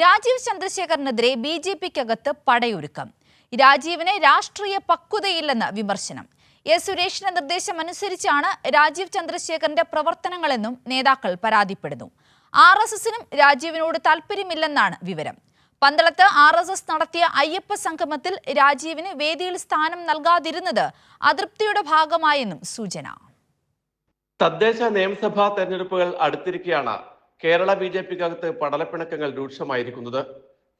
രാജീവ് ചന്ദ്രശേഖറിനെതിരെ B J പിക്കകത്ത് പടയൊരുക്കം. രാജീവിന് രാഷ്ട്രീയ പക്വതയില്ലെന്ന് വിമർശനം. എ സുരേഷിന്റെ നിർദ്ദേശം അനുസരിച്ചാണ് രാജീവ് ചന്ദ്രശേഖറിന്റെ പ്രവർത്തനങ്ങളെന്നും നേതാക്കൾ പരാതിപ്പെടുന്നു. ആർ എസ് എസിനും രാജീവിനോട് താല്പര്യമില്ലെന്നാണ് വിവരം. പന്തളത്ത് ആർ എസ് എസ് നടത്തിയ അയ്യപ്പ സംഗമത്തിൽ രാജീവിന് വേദിയിൽ സ്ഥാനം നൽകാതിരുന്നത് അതൃപ്തിയുടെ ഭാഗമായെന്നും സൂചന. തദ്ദേശ നിയമസഭാ തെരഞ്ഞെടുപ്പുകൾ അടുത്തിരിക്കെയാണ് കേരള ബി ജെ പിക്കകത്ത് പടലപ്പിണക്കങ്ങൾ രൂക്ഷമായിരിക്കുന്നത്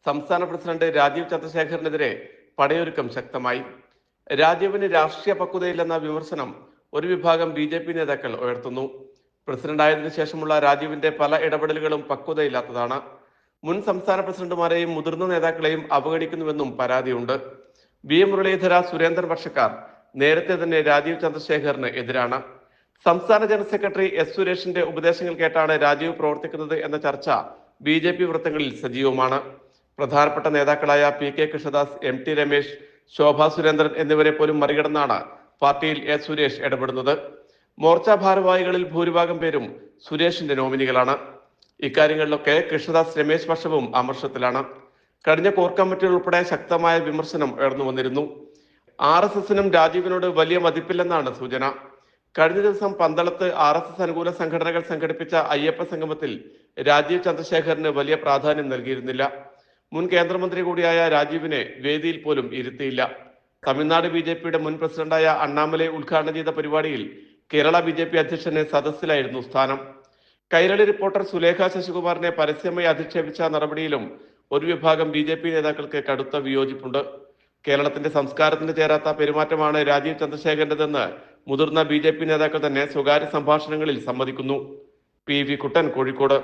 സംസ്ഥാന പ്രസിഡന്റ് രാജീവ് ചന്ദ്രശേഖരനെതിരെ പടയൊരുക്കം ശക്തമായി. രാജീവിന് രാഷ്ട്രീയ പക്വതയില്ലെന്ന വിമർശനം ഒരു വിഭാഗം ബി ജെ പി നേതാക്കൾ ഉയർത്തുന്നു. പ്രസിഡന്റായതിനു ശേഷമുള്ള രാജീവിന്റെ പല ഇടപെടലുകളും പക്വതയില്ലാത്തതാണ്. മുൻ സംസ്ഥാന പ്രസിഡന്റുമാരെയും മുതിർന്ന നേതാക്കളെയും അവഗണിക്കുന്നുവെന്നും പരാതിയുണ്ട്. വി മുരളീധര സുരേന്ദ്രൻ പക്ഷക്കാർ നേരത്തെ തന്നെ രാജീവ് ചന്ദ്രശേഖറിന് എതിരാണ്. സംസ്ഥാന ജനറൽ സെക്രട്ടറി എസ് സുരേഷിന്റെ ഉപദേശങ്ങൾ കേട്ടാണ് രാജീവ് പ്രവർത്തിക്കുന്നത് എന്ന ചർച്ച ബി ജെ പി വൃത്തങ്ങളിൽ സജീവമാണ്. പ്രധാനപ്പെട്ട നേതാക്കളായ P K Krishnadas M T Ramesh Shobha Surendran എന്നിവരെ പോലും മറികടന്നാണ് പാർട്ടിയിൽ എസ് സുരേഷ് ഇടപെടുന്നത്. മോർച്ച ഭാരവാഹികളിൽ ഭൂരിഭാഗം പേരും സുരേഷിന്റെ നോമിനികളാണ്. ഇക്കാര്യങ്ങളിലൊക്കെ കൃഷ്ണദാസ് രമേശ് പക്ഷവും അമർഷത്തിലാണ്. കഴിഞ്ഞ കോർ കമ്മിറ്റികൾ ഉൾപ്പെടെ ശക്തമായ വിമർശനം ഉയർന്നു വന്നിരുന്നു. ആർ എസ് എസിനും രാജീവിനോട് വലിയ മതിപ്പില്ലെന്നാണ് സൂചന. കഴിഞ്ഞ ദിവസം പന്തളത്ത് ആർ എസ് എസ് അനുകൂല സംഘടനകൾ സംഘടിപ്പിച്ച അയ്യപ്പ സംഗമത്തിൽ രാജീവ് ചന്ദ്രശേഖറിന് വലിയ പ്രാധാന്യം നൽകിയിരുന്നില്ല. മുൻ കേന്ദ്രമന്ത്രി കൂടിയായ രാജീവിനെ വേദിയിൽ പോലും ഇരുത്തിയില്ല. തമിഴ്നാട് ബി ജെ പിയുടെ മുൻ പ്രസിഡന്റായ അണ്ണാമലൈ ഉദ്ഘാടനം ചെയ്ത പരിപാടിയിൽ കേരള ബി ജെ പി അധ്യക്ഷന് സദസ്സിലായിരുന്നു സ്ഥാനം. കൈരളി റിപ്പോർട്ടർ സുലേഖ ശശികുമാറിനെ പരസ്യമായി അധിക്ഷേപിച്ച നടപടിയിലും ഒരു വിഭാഗം ബി നേതാക്കൾക്ക് കടുത്ത വിയോജിപ്പുണ്ട്. കേരളത്തിന്റെ സംസ്കാരത്തിന് ചേരാത്ത പെരുമാറ്റമാണ് രാജീവ് ചന്ദ്രശേഖരന്റേതെന്ന് മുതിർന്ന ബി നേതാക്കൾ തന്നെ സ്വകാര്യ സംഭാഷണങ്ങളിൽ സമ്മതിക്കുന്നു. P V Kuttan Kozhikode.